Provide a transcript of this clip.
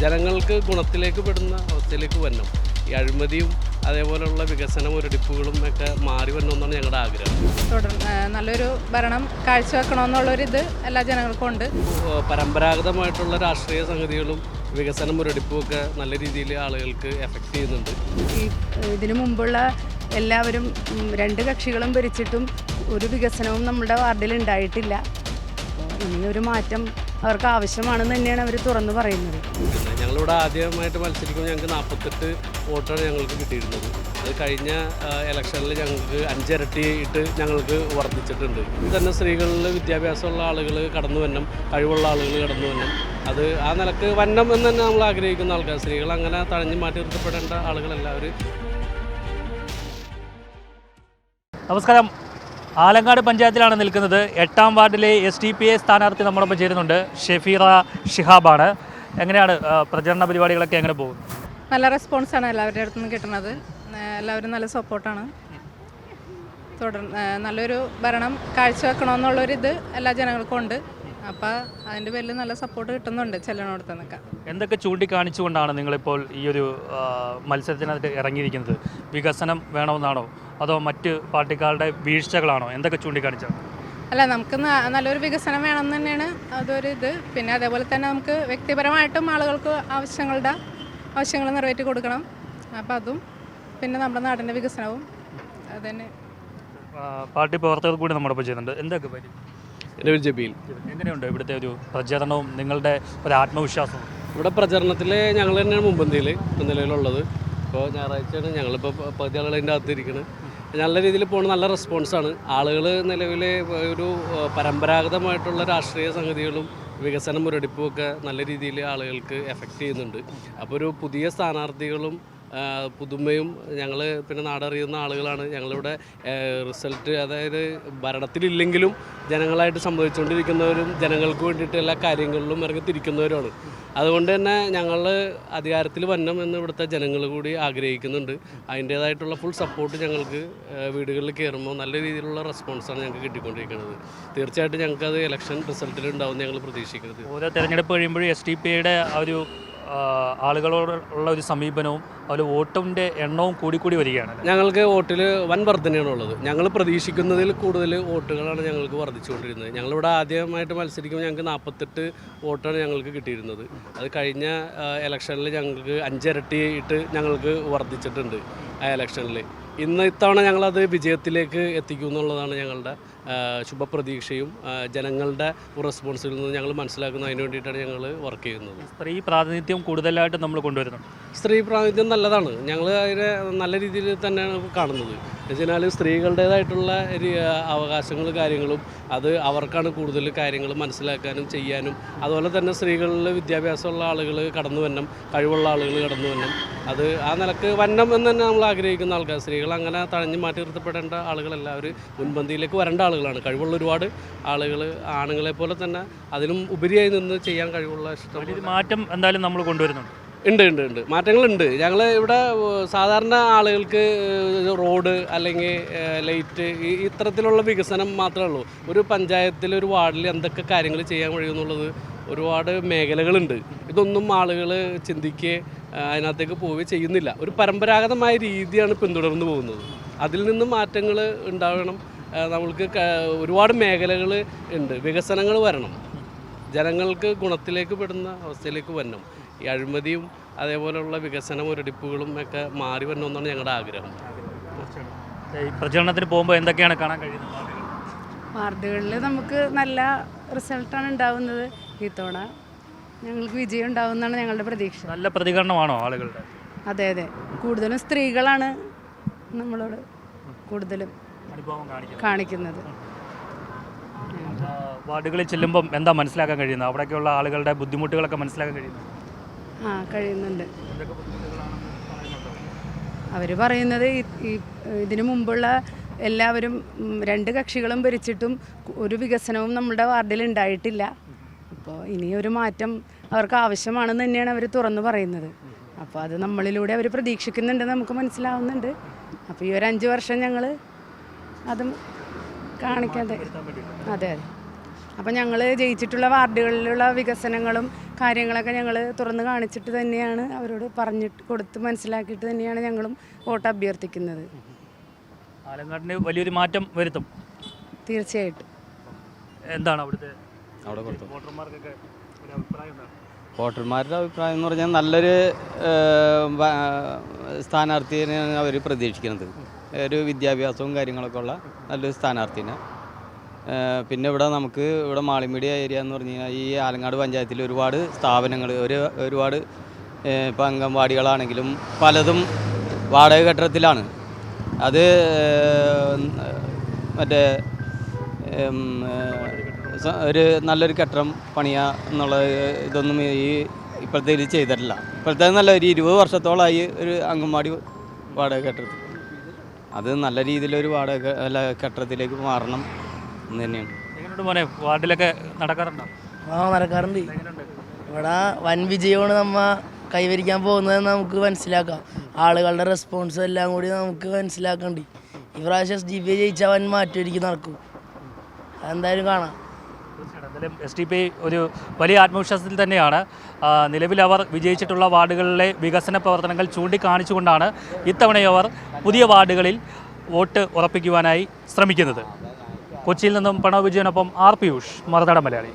ജനങ്ങൾക്ക് ഗുണത്തിലേക്ക് പെടുന്ന അവസ്ഥയിലേക്ക് വരണം ഈ അഴിമതിയും അതേപോലെയുള്ള വികസന ഒരടിപ്പുകളും ഒക്കെ മാറി വരണമെന്നാണ് ഞങ്ങളുടെ ആഗ്രഹം. നല്ലൊരു ഭരണം കാഴ്ചവെക്കണമെന്നുള്ളൊരിത് എല്ലാ ജനങ്ങൾക്കും ഉണ്ട്. പരമ്പരാഗതമായിട്ടുള്ള രാഷ്ട്രീയ സംഗതികളും വികസന മുരടിപ്പും ഒക്കെ നല്ല രീതിയിൽ ആളുകൾക്ക് എഫക്റ്റ് ചെയ്യുന്നുണ്ട്. ഇതിനു മുമ്പുള്ള എല്ലാവരും രണ്ട് കക്ഷികളും ഭരിച്ചിട്ടും ഒരു വികസനവും നമ്മുടെ വാർഡിൽ ഉണ്ടായിട്ടില്ല. ഇനിയൊരു മാറ്റം അവർക്ക് ആവശ്യമാണെന്ന് തന്നെയാണ് അവർ തുറന്നു പറയുന്നത്. ഞങ്ങളിവിടെ ആദ്യമായിട്ട് മത്സരിക്കുമ്പോൾ ഞങ്ങൾക്ക് നാൽപ്പത്തെട്ട് വോട്ടാണ് ഞങ്ങൾക്ക് കിട്ടിയിരുന്നത്. അത് കഴിഞ്ഞ ഇലക്ഷനിൽ ഞങ്ങൾക്ക് അഞ്ചിരട്ടിയിട്ട് ഞങ്ങൾക്ക് വർദ്ധിച്ചിട്ടുണ്ട്. ഇത് തന്നെ സ്ത്രീകളിൽ വിദ്യാഭ്യാസമുള്ള ആളുകൾ കടന്നു വരണം കഴിവുള്ള ആളുകൾ കടന്നു വരണം. അത് ആ നിലയ്ക്ക് വന്നം എന്ന് തന്നെ നമ്മൾ ആഗ്രഹിക്കുന്ന ആൾക്കാർ സ്ത്രീകൾ അങ്ങനെ തഴഞ്ഞു മാറ്റി നിർത്തപ്പെടേണ്ട ആളുകളല്ല അവർ നമസ്കാരം. ആലങ്കാട് പഞ്ചായത്തിലാണ് നിൽക്കുന്നത്. എട്ടാം വാർഡിലെ എസ് ഡി പി എ സ്ഥാനാർത്ഥി നമ്മോടൊപ്പം ചേരുന്നുണ്ട്. ഷെഫീറ ഷിഹാബാണ്. എങ്ങനെയാണ് പ്രചരണ പരിപാടികളൊക്കെ എങ്ങനെ പോകും? നല്ല റെസ്പോൺസാണ് എല്ലാവരുടെ അടുത്ത് നിന്ന് കിട്ടുന്നത് എല്ലാവരും നല്ല സപ്പോർട്ടാണ് തുടർ ആ, നല്ലൊരു ഭരണം കാഴ്ചവെക്കണമെന്നുള്ളൊരിത് എല്ലാ ജനങ്ങൾക്കും ഉണ്ട്. അപ്പോൾ അതിന്റെ പേരിൽ നല്ല സപ്പോർട്ട് കിട്ടുന്നുണ്ട് ചെല്ലണോടത്ത് നിന്നൊക്കെ. എന്തൊക്കെ ചൂണ്ടിക്കാണിച്ചുകൊണ്ടാണ് നിങ്ങളിപ്പോൾ ഈ ഒരു മത്സരത്തിനകത്ത് ഇറങ്ങിയിരിക്കുന്നത്? വികസനം വേണമെന്നാണോ? അതോ മറ്റ് പാർട്ടിക്കാരുടെ വീഴ്ചകളാണോ? എന്തൊക്കെ ചൂണ്ടിക്കാണിച്ചാണ്? അല്ല നമുക്ക് നല്ലൊരു വികസനം വേണം തന്നെയാണ് അതൊരു ഇത്. പിന്നെ അതേപോലെ തന്നെ നമുക്ക് വ്യക്തിപരമായിട്ടും ആളുകൾക്ക് ആവശ്യങ്ങളുടെ ആവശ്യങ്ങൾ നിറവേറ്റി കൊടുക്കണം. അപ്പം അതും പിന്നെ നമ്മുടെ നാടിന്റെ വികസനവും അത് തന്നെ. പാർട്ടി പ്രവർത്തകർ കൂടി നമ്മോടൊപ്പം ചെയ്യുന്നുണ്ട് എന്തൊക്കെ പറ്റി എന്റെ പേര് ജബീൽ. എങ്ങനെയുണ്ട് ഇവിടുത്തെ ഒരു പ്രചരണവും നിങ്ങളുടെ ഒരു ആത്മവിശ്വാസവും? ഇവിടെ പ്രചരണത്തിൽ ഞങ്ങൾ തന്നെയാണ് മുമ്പന്തിയിൽ നിലവിലുള്ളത്. ഇപ്പോൾ ഞായറാഴ്ചയാണ് ഞങ്ങളിപ്പോൾ പകുതി ആളുകൾ അതിന്റെ അകത്ത് ഇരിക്കുന്നത് നല്ല രീതിയിൽ പോകുന്ന നല്ല റെസ്പോൺസാണ് ആളുകൾ നിലവിൽ ഒരു പരമ്പരാഗതമായിട്ടുള്ള രാഷ്ട്രീയ സംഗതികളും വികസന മുരടിപ്പും ഒക്കെ നല്ല രീതിയിൽ ആളുകൾക്ക് എഫക്റ്റ് ചെയ്യുന്നുണ്ട്. അപ്പോൾ ഒരു പുതിയ സ്ഥാനാർത്ഥികളും പുതുമയും ഞങ്ങൾ പിന്നെ നാടറിയുന്ന ആളുകളാണ്. ഞങ്ങളിവിടെ റിസൾട്ട് അതായത് ഭരണത്തിലില്ലെങ്കിലും ജനങ്ങളായിട്ട് സംഭവിച്ചുകൊണ്ടിരിക്കുന്നവരും ജനങ്ങൾക്ക് വേണ്ടിയിട്ട് എല്ലാ കാര്യങ്ങളിലും ഇറങ്ങി തിരിക്കുന്നവരുമാണ്. അതുകൊണ്ട് തന്നെ ഞങ്ങൾ അധികാരത്തിൽ വരണം എന്ന് ഇവിടുത്തെ ജനങ്ങൾ കൂടി ആഗ്രഹിക്കുന്നുണ്ട്. അതിന്റേതായിട്ടുള്ള ഫുൾ സപ്പോർട്ട് ഞങ്ങൾക്ക് വീടുകളിൽ കയറുമ്പോൾ നല്ല രീതിയിലുള്ള റെസ്പോൺസാണ് ഞങ്ങൾക്ക് കിട്ടിക്കൊണ്ടിരിക്കുന്നത്. തീർച്ചയായിട്ടും ഞങ്ങൾക്ക് അത് ഇലക്ഷൻ റിസൾട്ടിൽ ഉണ്ടാവും ഞങ്ങൾ പ്രതീക്ഷിക്കുന്നത് ഓരോ തെരഞ്ഞെടുപ്പ് കഴിയുമ്പോഴും എസ് ഡി പി ഐയുടെ ആ ഒരു ആ, ആളുകളോടുള്ള ഒരു സമീപനവും അതുപോലെ വോട്ടിന്റെ എണ്ണവും കൂടിക്കൂടി വരികയാണ് ഞങ്ങൾക്ക് വോട്ടിൽ വൻ വർധനയാണ് ഉള്ളത്. ഞങ്ങൾ പ്രതീക്ഷിക്കുന്നതിൽ കൂടുതൽ വോട്ടുകളാണ് ഞങ്ങൾക്ക് വർദ്ധിച്ചുകൊണ്ടിരുന്നത്. ഞങ്ങളിവിടെ ആദ്യമായിട്ട് മത്സരിക്കുമ്പോൾ ഞങ്ങൾക്ക് നാൽപ്പത്തെട്ട് വോട്ടാണ് ഞങ്ങൾക്ക് കിട്ടിയിരുന്നത്. അത് കഴിഞ്ഞ ഇലക്ഷനിൽ ഞങ്ങൾക്ക് അഞ്ചിരട്ടിയിട്ട് ഞങ്ങൾക്ക് വർദ്ധിച്ചിട്ടുണ്ട് ആ ഇലക്ഷനിൽ. ഇന്ന് ഇത്തവണ ഞങ്ങളത് വിജയത്തിലേക്ക് എത്തിക്കും എന്നുള്ളതാണ് ഞങ്ങളുടെ ശുഭപ്രതീക്ഷയും ജനങ്ങളുടെ റെസ്പോൺസിൽ നിന്ന് ഞങ്ങൾ മനസ്സിലാക്കുന്ന. അതിന് വേണ്ടിയിട്ടാണ് ഞങ്ങൾ വർക്ക് ചെയ്യുന്നത്. സ്ത്രീ പ്രാതിനിധ്യം കൂടുതലായിട്ട് നമ്മൾ കൊണ്ടുവരുന്നുണ്ട് സ്ത്രീ പ്രാതിനിധ്യം നല്ലതാണ്. ഞങ്ങൾ അതിനെ നല്ല രീതിയിൽ തന്നെയാണ് കാണുന്നത്. എന്നുവെച്ചാൽ സ്ത്രീകളുടേതായിട്ടുള്ള അവകാശങ്ങൾ കാര്യങ്ങളും അത് അവർക്കാണ് കൂടുതൽ കാര്യങ്ങൾ മനസ്സിലാക്കാനും ചെയ്യാനും. അതുപോലെ തന്നെ സ്ത്രീകളിൽ വിദ്യാഭ്യാസമുള്ള ആളുകൾ കടന്നു വരണം കഴിവുള്ള ആളുകൾ കടന്നു വരണം അത് ആ നിലയ്ക്ക് വരണം എന്ന് തന്നെ നമ്മൾ ആഗ്രഹിക്കുന്ന ആൾക്കാർ. സ്ത്രീകൾ അങ്ങനെ തഴഞ്ഞു മാറ്റി നിർത്തപ്പെടേണ്ട ആളുകളല്ല. അവർ മുൻപന്തിയിലേക്ക് വരേണ്ട ആളുകളാണ്. കഴിവുള്ള ഒരുപാട് ആളുകൾ ആണുങ്ങളെ പോലെ തന്നെ അതിലും ഉപരിയായി നിന്ന് ചെയ്യാൻ കഴിവുള്ള ഇഷ്ടം മാറ്റം എന്തായാലും നമ്മൾ കൊണ്ടുവരുന്നുണ്ട്. ഉണ്ട് ഉണ്ട് ഉണ്ട്. മാറ്റങ്ങളുണ്ട്. ഞങ്ങൾ ഇവിടെ സാധാരണ ആളുകൾക്ക് റോഡ് അല്ലെങ്കിൽ ലൈറ്റ് ഈ ഇത്തരത്തിലുള്ള വികസനം മാത്രമേ ഉള്ളൂ. ഒരു പഞ്ചായത്തിൽ ഒരു വാർഡിൽ എന്തൊക്കെ കാര്യങ്ങൾ ചെയ്യാൻ കഴിയുമെന്നുള്ളത് ഒരുപാട് മേഖലകളുണ്ട്. ഇതൊന്നും ആളുകൾ ചിന്തിക്കുക അതിനകത്തേക്ക് പോവുകയും ചെയ്യുന്നില്ല. ഒരു പരമ്പരാഗതമായ രീതിയാണ് പിന്തുടർന്നു പോകുന്നത്. അതിൽ നിന്നും മാറ്റങ്ങൾ ഉണ്ടാകണം നമ്മൾക്ക് ഒരുപാട് മേഖലകൾ ഉണ്ട്. വികസനങ്ങൾ വരണം. ജനങ്ങൾക്ക് ഗുണത്തിലേക്ക് പെടുന്ന അവസ്ഥയിലേക്ക് വരണം. ഈ അഴിമതിയും അതേപോലെയുള്ള വികസന മുരടിപ്പുകളും ഒക്കെ മാറി വരണമെന്നാണ് ഞങ്ങളുടെ ആഗ്രഹം. ഈ പ്രചരണത്തിന് പോകുമ്പോൾ എന്തൊക്കെയാണ് കാണാൻ കഴിയുന്നത്? വാർഡുകളിൽ നമുക്ക് നല്ല റിസൾട്ടാണ് ഉണ്ടാവുന്നത്. ഇത്തവണ ഞങ്ങൾക്ക് വിജയം ഉണ്ടാവും എന്നാണ് ഞങ്ങളുടെ പ്രതീക്ഷ. നല്ല പ്രതികരണമാണോ ആളുകളുടെ? അതെ അതെ. കൂടുതലും സ്ത്രീകളാണ് നമ്മളോട് കൂടുതലും അനുഭവം കാണിക്കുന്നത്. കാണിക്കുന്നത്. ആ, വാർഡുകളിൽ ചെല്ലുമ്പം എന്താ മനസ്സിലാക്കാൻ കഴിയുന്നത്? അവിടെയൊക്കെയുള്ള ആളുകളുടെ ബുദ്ധിമുട്ടുകളൊക്കെ മനസ്സിലാക്കാൻ കഴിയുന്നു ആ കഴിയുന്നുണ്ട്. എന്തൊക്കെ ബുദ്ധിമുട്ടുകളാണെന്ന് പറയുന്നുണ്ടോ? അവർ പറയുന്നത് ഈ- ഈ ഇതിനു മുമ്പുള്ള എല്ലാവരും ഉം, രണ്ട് കക്ഷികളും ഭരിച്ചിട്ടും ഒരു വികസനവും നമ്മുടെ വാർഡിൽ ഉണ്ടായിട്ടില്ല. അപ്പോൾ ഒരു മാറ്റം അവർക്ക് ആവശ്യമാണെന്ന് തന്നെയാണ് അവർ തുറന്നു പറയുന്നത്. അപ്പോൾ അത് നമ്മളിലൂടെ അവർ പ്രതീക്ഷിക്കുന്നുണ്ടെന്ന് നമുക്ക് മനസ്സിലാവുന്നുണ്ട്. അപ്പോൾ ഈ ഒരു അഞ്ച് വർഷം ഞങ്ങൾ അതും കാണിക്കാതെ അതെ അതെ. അപ്പം ഞങ്ങൾ ജയിച്ചിട്ടുള്ള വാർഡുകളിലുള്ള വികസനങ്ങളും കാര്യങ്ങളൊക്കെ ഞങ്ങൾ തുറന്ന് കാണിച്ചിട്ട് തന്നെയാണ് അവരോട് പറഞ്ഞിട്ട് കൊടുത്ത് മനസ്സിലാക്കിയിട്ട് തന്നെയാണ് ഞങ്ങളും വോട്ട് അഭ്യർത്ഥിക്കുന്നത്. ആലങ്ങാടിന് വലിയൊരു മാറ്റം വരുത്തും. തീർച്ചയായിട്ടും. എന്താണ് അവിടുത്തെ അവിടെ കൊടുത്തു. വോട്ടർമാരുടെ അഭിപ്രായം എന്ന് പറഞ്ഞാൽ നല്ലൊരു സ്ഥാനാർത്ഥിനെയാണ് അവർ പ്രതീക്ഷിക്കുന്നത്. ഒരു വിദ്യാഭ്യാസവും കാര്യങ്ങളൊക്കെ ഉള്ള നല്ലൊരു സ്ഥാനാർത്ഥിനെ. പിന്നെ ഇവിടെ നമുക്ക് ഇവിടെ മാളിമീഡിയ ഏരിയ എന്ന് പറഞ്ഞു കഴിഞ്ഞാൽ ഈ ആലങ്ങാട് പഞ്ചായത്തിൽ ഒരുപാട് സ്ഥാപനങ്ങൾ ഒരു ഒരുപാട് ഇപ്പം അംഗൻവാടികളാണെങ്കിലും പലതും വാടക കെട്ടിടത്തിലാണ്. അത് മറ്റേ ഒരു നല്ലൊരു കെട്ടിടം പണിയുക എന്നുള്ള ഇതൊന്നും ഈ ഇപ്പോഴത്തെ ഇത് ചെയ്തിട്ടില്ല. ഇപ്പോഴത്തെ നല്ല ഒരു ഇരുപത് വർഷത്തോളമായി ഒരു അംഗൻവാടി വാടക കെട്ടിടത്തിൽ. അത് നല്ല രീതിയിലൊരു വാടക അല്ല കെട്ടിടത്തിലേക്ക് മാറണം എന്ന് തന്നെയാണ്. എങ്ങനെയുണ്ട് മോനെ? വാർഡിലൊക്കെ നടക്കാറുണ്ടോ? ആ നടക്കാറുണ്ട്. ഇവിടെ വൻ വിജയമാണ് നമ്മ കൈവരിക്കാൻ പോകുന്നതെന്ന് നമുക്ക് മനസ്സിലാക്കാം. ആളുകളുടെ റെസ്പോൺസ് എല്ലാം കൂടി നമുക്ക് മനസ്സിലാക്കണ്ടി. ഈ പ്രാവശ്യം എസ് ഡി പി ജയിച്ചാൽ വൻ മാറ്റം നടക്കും. എന്തായാലും കാണാം. എന്തായാലും എസ് ടി പി ഒരു വലിയ ആത്മവിശ്വാസത്തിൽ തന്നെയാണ്. നിലവിൽ അവർ വിജയിച്ചിട്ടുള്ള വാർഡുകളിലെ വികസന പ്രവർത്തനങ്ങൾ ചൂണ്ടിക്കാണിച്ചുകൊണ്ടാണ് ഇത്തവണയവർ പുതിയ വാർഡുകളിൽ വോട്ട് ഉറപ്പിക്കുവാനായി ശ്രമിക്കുന്നത്. കൊച്ചിയിൽ നിന്നും പ്രണവ് വിജയനൊപ്പം ആർ പിയൂഷ് മറുനാടൻ മലയാളി.